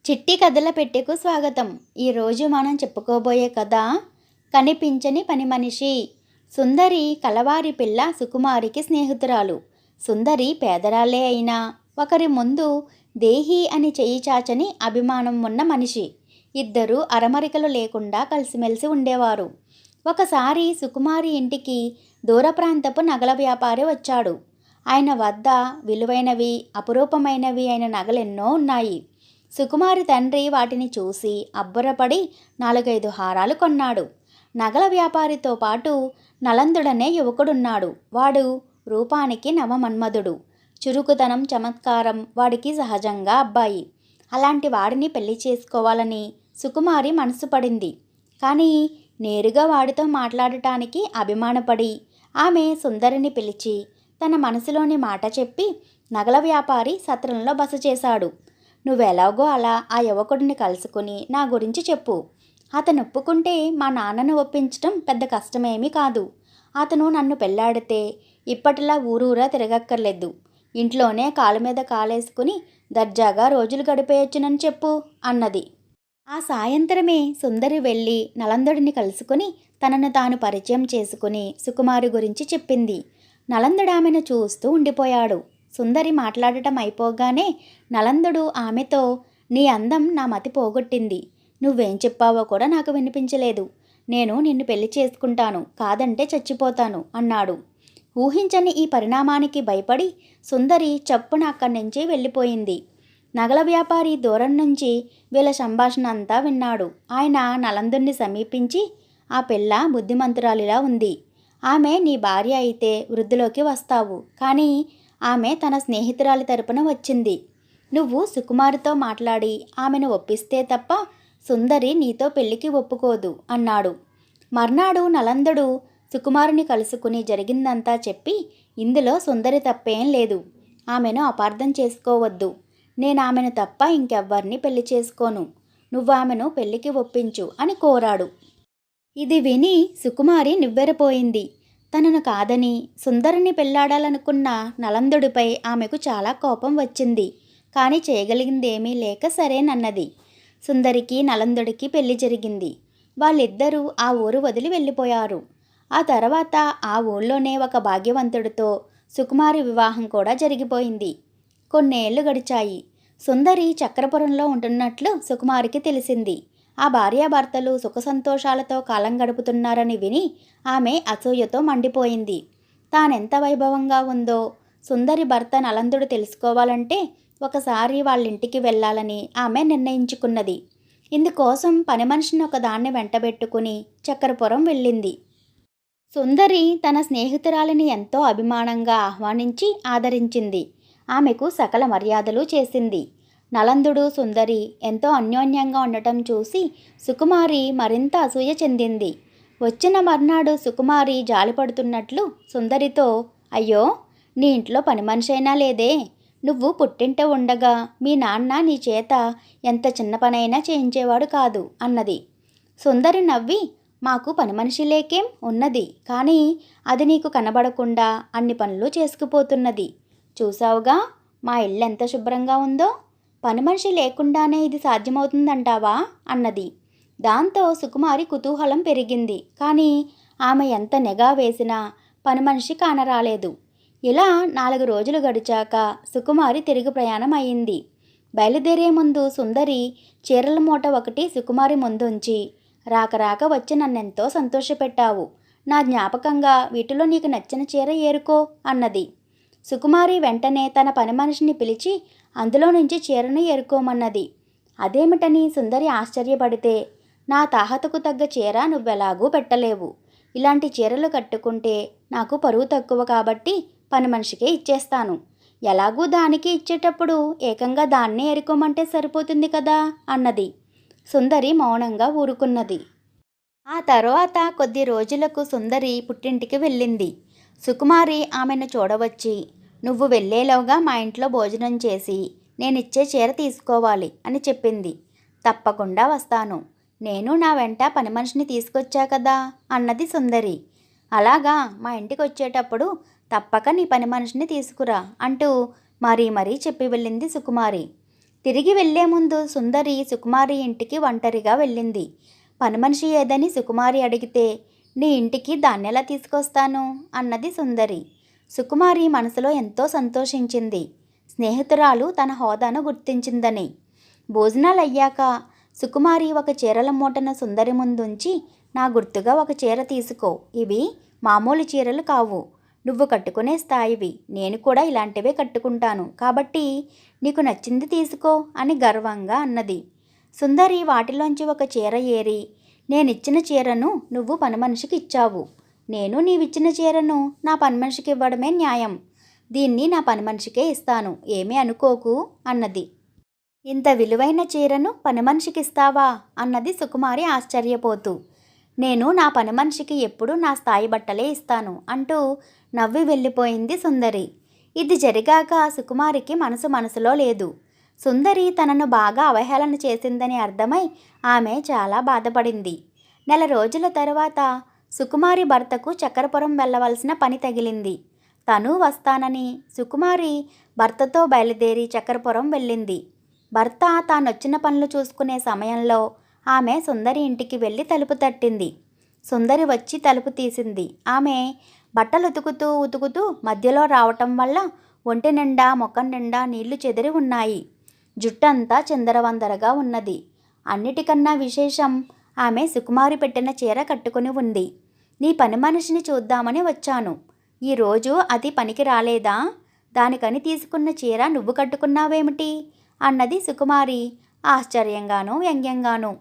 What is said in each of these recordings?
చిట్టి కథల పెట్టెకు స్వాగతం. ఈరోజు మనం చెప్పుకోబోయే కథ కనిపించని పని మనిషి. సుందరి కలవారి పిల్ల సుకుమారికి స్నేహితురాలు. సుందరి పేదరాలే అయినా ఒకరి ముందు దేహి అని చెయ్యి చాచని అభిమానం ఉన్న మనిషి. ఇద్దరు అరమరికలు లేకుండా కలిసిమెలిసి ఉండేవారు. ఒకసారి సుకుమారి ఇంటికి దూర ప్రాంతపు నగల వ్యాపారి వచ్చాడు. ఆయన వద్ద విలువైనవి అపురూపమైనవి అయిన నగలెన్నో ఉన్నాయి. సుకుమారి తండ్రి వాటిని చూసి అబ్బురపడి నాలుగైదు హారాలు కొన్నాడు. నగల వ్యాపారితో పాటు నలందుడనే యువకుడున్నాడు. వాడు రూపానికి నవమన్మధుడు. చురుకుతనం చమత్కారం వాడికి సహజంగా అబ్బాయి. అలాంటి వాడిని పెళ్ళి చేసుకోవాలని సుకుమారి మనసు పడింది. కానీ నేరుగా వాడితో మాట్లాడటానికి అభిమానపడి ఆమె సుందరిని పిలిచి తన మనసులోని మాట చెప్పి నగల వ్యాపారి సత్రంలో బస చేశాడు. నువ్వెలాగో అలా ఆ యువకుడిని కలుసుకుని నా గురించి చెప్పు. అతను ఒప్పుకుంటే మా నాన్నను ఒప్పించడం పెద్ద కష్టమేమీ కాదు. అతను నన్ను పెళ్ళాడితే ఇప్పటిలా ఊరూరా తిరగక్కర్లేదు. ఇంట్లోనే కాలు మీద కాలేసుకుని దర్జాగా రోజులు గడిపేయచ్చునని చెప్పు అన్నది. ఆ సాయంత్రమే సుందరి వెళ్ళి నలందుడిని కలుసుకుని తనను తాను పరిచయం చేసుకుని సుకుమారి గురించి చెప్పింది. నలందుడు ఆమెను చూస్తూ ఉండిపోయాడు. సుందరి మాట్లాడటం అయిపోగానే నలందుడు ఆమెతో నీ అందం నా మతి పోగొట్టింది. నువ్వేం చెప్పావో కూడా నాకు వినిపించలేదు. నేను నిన్ను పెళ్ళి చేసుకుంటాను. కాదంటే చచ్చిపోతాను అన్నాడు. ఊహించని ఈ పరిణామానికి భయపడి సుందరి చప్పున అక్కడి నుంచి వెళ్ళిపోయింది. నగల వ్యాపారి దూరం నుంచి వీళ్ళ సంభాషణ అంతా విన్నాడు. ఆయన నలందుణ్ణి సమీపించి ఆ పిల్ల బుద్ధిమంతురాలిలా ఉంది. ఆమె నీ భార్య అయితే వృద్ధిలోకి వస్తావు. కానీ ఆమె తన స్నేహితురాలి తరపున వచ్చింది. నువ్వు సుకుమారితో మాట్లాడి ఆమెను ఒప్పిస్తే తప్ప సుందరి నీతో పెళ్ళికి ఒప్పుకోదు అన్నాడు. మర్నాడు నలందుడు సుకుమారుని కలుసుకుని జరిగిందంతా చెప్పి ఇందులో సుందరి తప్పేం లేదు. ఆమెను అపార్థం చేసుకోవద్దు. నేను ఆమెను తప్ప ఇంకెవ్వరిని పెళ్ళి చేసుకోను. నువ్వు ఆమెను పెళ్ళికి ఒప్పించు అని కోరాడు. ఇది విని సుకుమారి నివ్వెరపోయింది. తనను కాదని సుందరిని పెళ్ళాడాలనుకున్న నలందుడిపై ఆమెకు చాలా కోపం వచ్చింది. కానీ చేయగలిగిందేమీ లేక సరేనన్నది. సుందరికి నలందుడికి పెళ్ళి జరిగింది. వాళ్ళిద్దరూ ఆ ఊరు వదిలి వెళ్ళిపోయారు. ఆ తర్వాత ఆ ఊళ్ళోనే ఒక భాగ్యవంతుడితో సుకుమారి వివాహం కూడా జరిగిపోయింది. కొన్నేళ్ళు గడిచాయి. సుందరి చక్రపురంలో ఉంటున్నట్లు సుకుమారికి తెలిసింది. ఆ భార్యాభర్తలు సుఖ సంతోషాలతో కాలం గడుపుతున్నారని విని ఆమె అసూయతో మండిపోయింది. తానెంత వైభవంగా ఉందో సుందరి భర్త నలందుడు తెలుసుకోవాలంటే ఒకసారి వాళ్ళింటికి వెళ్ళాలని ఆమె నిర్ణయించుకున్నది. ఇందుకోసం పని మనిషిని ఒకదాన్ని వెంటబెట్టుకుని చక్రపురం వెళ్ళింది. సుందరి తన స్నేహితురాలిని ఎంతో అభిమానంగా ఆహ్వానించి ఆదరించింది. ఆమెకు సకల మర్యాదలు చేసింది. నలందుడు సుందరి ఎంతో అన్యోన్యంగా ఉండటం చూసి సుకుమారి మరింత అసూయ చెందింది. వచ్చిన మర్నాడు సుకుమారి జాలిపడుతున్నట్లు సుందరితో అయ్యో నీ ఇంట్లో పని మనిషైనా లేదే. నువ్వు పుట్టింట ఉండగా మీ నాన్న నీ చేత ఎంత చిన్న పనైనా చేయించేవాడు కాదు అన్నది. సుందరి నవ్వి మాకు పని మనిషి లేకేం? ఉన్నది. కానీ అది నీకు కనబడకుండా అన్ని పనులు చేసుకుపోతున్నది. చూసావుగా మా ఇల్లు ఎంత శుభ్రంగా ఉందో. పని మనిషి లేకుండానే ఇది సాధ్యమవుతుందంటావా? అన్నది. దాంతో సుకుమారి కుతూహలం పెరిగింది. కానీ ఆమె ఎంత నిఘా వేసినా పని మనిషి కానరాలేదు. ఇలా నాలుగు రోజులు గడిచాక సుకుమారి తిరిగి ప్రయాణం అయింది బయలుదేరే ముందు సుందరి చీరల మూట ఒకటి సుకుమారి ముందుంచి రాక రాక వచ్చి నన్నెంతో సంతోషపెట్టావు. నా జ్ఞాపకంగా వీటిలో నీకు నచ్చిన చీర ఏరుకో అన్నది. సుకుమారి వెంటనే తన పని మనిషిని పిలిచి అందులో నుంచి చీరను ఏరుకోమన్నది. అదేమిటని సుందరి ఆశ్చర్యపడితే నా తాహతకు తగ్గ చీర నువ్వెలాగూ పెట్టలేవు. ఇలాంటి చీరలు కట్టుకుంటే నాకు పరువు తక్కువ కాబట్టి పని మనిషికే ఇచ్చేస్తాను. ఎలాగూ దానికి ఇచ్చేటప్పుడు ఏకంగా దాన్నే ఏరుకోమంటే సరిపోతుంది కదా? అన్నది. సుందరి మౌనంగా ఊరుకున్నది. ఆ తర్వాత కొద్ది రోజులకు సుందరి పుట్టింటికి వెళ్ళింది. సుకుమారి ఆమెను చూడవచ్చి నువ్వు వెళ్ళేలోగా మా ఇంట్లో భోజనం చేసి నేనిచ్చే చీర తీసుకోవాలి అని చెప్పింది. తప్పకుండా వస్తాను. నేను నా వెంట పని మనిషిని తీసుకొచ్చా కదా? అన్నది సుందరి. అలాగా మా ఇంటికి వచ్చేటప్పుడు తప్పక నీ పని మనిషిని తీసుకురా అంటూ మరీ మరీ చెప్పి వెళ్ళింది సుకుమారి. తిరిగి వెళ్ళే ముందు సుందరి సుకుమారి ఇంటికి ఒంటరిగా వెళ్ళింది. పని మనిషి ఏదని సుకుమారి అడిగితే నీ ఇంటికి దాన్నెలా తీసుకొస్తాను అన్నది సుందరి. సుకుమారి మనసులో ఎంతో సంతోషించింది. స్నేహితురాలు తన హోదాను గుర్తించిందని. భోజనాలు అయ్యాక సుకుమారి ఒక చీరల మూటను సుందరి ముందుంచి నా గుర్తుగా ఒక చీర తీసుకో. ఇవి మామూలు చీరలు కావు. నువ్వు కట్టుకునే స్థాయివి. నేను కూడా ఇలాంటివే కట్టుకుంటాను. కాబట్టి నీకు నచ్చింది తీసుకో అని గర్వంగా అన్నది. సుందరి వాటిలోంచి ఒక చీర ఏరి నేనిచ్చిన చీరను నువ్వు పని మనిషికి ఇచ్చావు. నేను నీవిచ్చిన చీరను నా పని మనిషికి ఇవ్వడమే న్యాయం. దీన్ని నా పని మనిషికే ఇస్తాను. ఏమీ అనుకోకు అన్నది. ఇంత విలువైన చీరను పని మనిషికి ఇస్తావా అన్నది సుకుమారి ఆశ్చర్యపోతూ. నేను నా పని మనిషికి ఎప్పుడూ నా స్థాయి బట్టలే ఇస్తాను అంటూ నవ్వి వెళ్ళిపోయింది సుందరి. ఇది జరిగాక సుకుమారికి మనసు మనసులో లేదు. సుందరి తనను బాగా అవహేళన చేసిందని అర్థమై ఆమె చాలా బాధపడింది. నెల రోజుల తర్వాత సుకుమారి భర్తకు చక్రపురం వెళ్ళవలసిన పని తగిలింది. తను వస్తానని సుకుమారి భర్తతో బయలుదేరి చక్రపురం వెళ్ళింది. భర్త తానొచ్చిన పనులు చూసుకునే సమయంలో ఆమె సుందరి ఇంటికి వెళ్ళి తలుపు తట్టింది. సుందరి వచ్చి తలుపు తీసింది. ఆమె బట్టలు ఉతుకుతూ ఉతుకుతూ మధ్యలో రావటం వల్ల ఒంటి నిండా ముఖం నిండా నీళ్ళు చెదిరి ఉన్నాయి. జుట్టంతా చిందరవందరగా ఉన్నది. అన్నిటికన్నా విశేషం ఆమె సుకుమారి పెట్టిన చీర కట్టుకుని ఉంది. నీ పని మనిషిని చూద్దామని వచ్చాను. ఈరోజు అది పనికి రాలేదా? దానికని తీసుకున్న చీర నువ్వు కట్టుకున్నావేమిటి? అన్నది సుకుమారి ఆశ్చర్యంగాను వ్యంగ్యంగాను.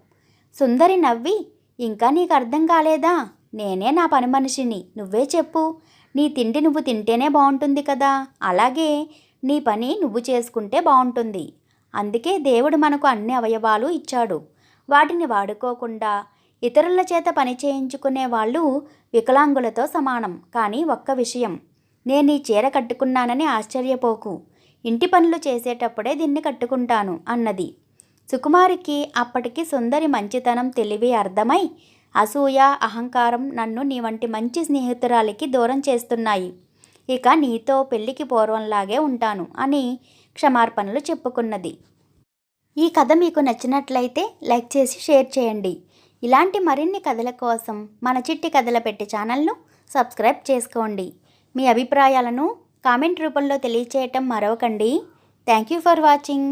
సుందరి నవ్వి ఇంకా నీకు అర్థం కాలేదా? నేనే నా పని మనిషిని నువ్వే చెప్పు. నీ తిండి నువ్వు తింటేనే బాగుంటుంది కదా? అలాగే నీ పని నువ్వు చేసుకుంటే బాగుంటుంది. అందుకే దేవుడు మనకు అన్ని అవయవాలు ఇచ్చాడు. వాటిని వాడుకోకుండా ఇతరుల చేత పని చేయించుకునే వాళ్ళు వికలాంగులతో సమానం. కానీ ఒక్క విషయం నేను ఈ చీర కట్టుకున్నానని ఆశ్చర్యపోకు. ఇంటి పనులు చేసేటప్పుడే దీన్ని కట్టుకుంటాను అన్నది. సుకుమారికి అప్పటికి సుందరి మంచితనం తెలివి అర్థమై అసూయ అహంకారం నన్ను నీ వంటి మంచి స్నేహితురాలికి దూరం చేస్తున్నాయి. ఇక నీతో పెళ్ళికి పూర్వంలాగే ఉంటాను అని క్షమార్పణలు చెప్పుకున్నది. ఈ కథ మీకు నచ్చినట్లయితే లైక్ చేసి షేర్ చేయండి. ఇలాంటి మరిన్ని కథల కోసం మన చిట్టి కథల పెట్టి ఛానల్ను సబ్స్క్రైబ్ చేసుకోండి. మీ అభిప్రాయాలను కామెంట్ రూపంలో తెలియచేయటం మరవకండి. Thank you for watching.